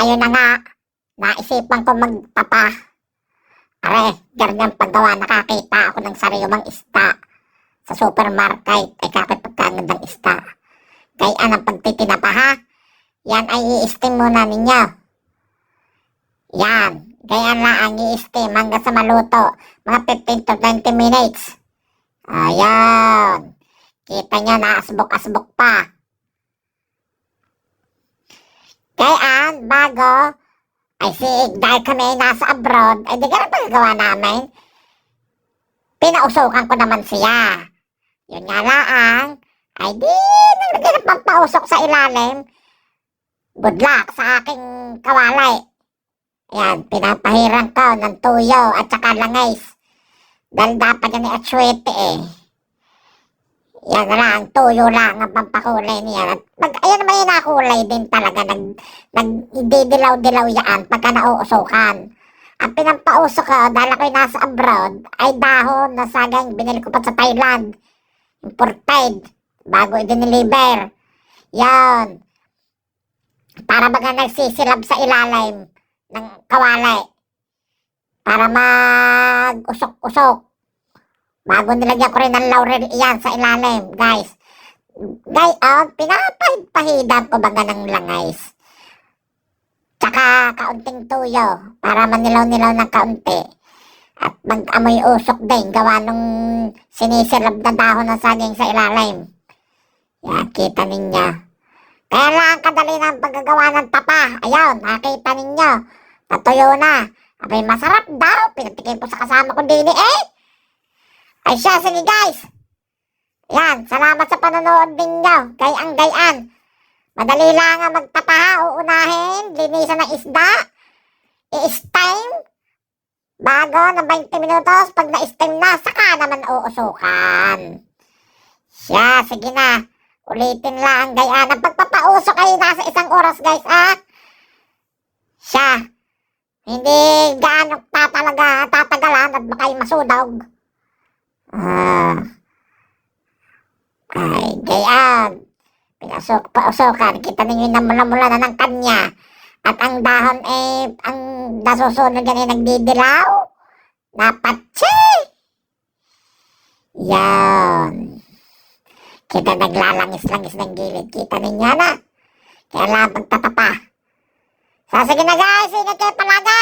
ayun na nga, naisipan ko magtapa. Are, ganyan paggawa, nakakita ako ng sariwang ista sa supermarket. Ay kapit pagkagandang ista. Kaya anong pagtitinapa ha? Yan ay i-steam muna ninyo. Yan. Ganyan lang ang i-steam hanggang sa maluto. Mga 15 to 20 minutes. Ayan. Kita nyo na asbok-asbok pa. Bago ay si dahil kami nasa abroad, ay di ganun pagagawa namin. Pinausukan ko naman siya. Yun nga lang, ay di nalagyan ng pampausok sa ilalim. Good luck sa aking kawalay. Ayan, pinapahiran ko ng tuyo at saka langis. Dahil dapat yan ni Atsuete eh. Yan lang, tuyo lang ang pampakulay niya. At pag, ayan yung nakulay din talaga. Nag, nagdidilaw-dilaw yan pagka nauusukan. Ang pinampausok ko, dahil ako'y nasa abroad, ay dahon na sagang binili ko pa sa Thailand. Imported. Bago i-deliver. Yan. Para baga nagsisilab sa ilalim ng kawalay. Para mag-usok-usok. Bago nilagyan ko rin ng laurel iyan sa ilalim, guys. Gayon, pinapahidam ko baga ng langais. Tsaka kaunting tuyo para manilaw-nilaw ng kaunti. At mag-amoy usok din gawa nung sinisilab na dahon ng saging sa ilalim. Yan, kita ninyo. Kaya lang kadali ng paggagawa ng tapa. Ayun, nakita ninyo. Natuyo na. Abay, masarap daw. Pinatikin ko sa kasama ko din eh. Ay siya, sige guys. Yan, salamat sa panonood ninyo. Gayang gayan. Madali lang ang magtapa ha. Uunahin, linisan ng isda. I-steam. Bago ng 20 minutos, pag na-steam na, saka naman uusukan. Siya, sige na. Ulitin lang, gayan. Ang pagpapauso kayo nasa isang oras, guys, ha? Siya. Hindi gaano pa talaga tatagalan at baka masudog. Ah. Ay, gayan. Pinasok, pausokan. Kita ninyo na mula-mula na ng kanya. At ang dahon eh, ang nasusunod yan ay nagdidilaw. Napatsi! Yan. Kita naglalangis-langis ng gilid. Kita ninyo na. Kaya lang pagtatapa. So, sige na guys. Ingat kayo palagi.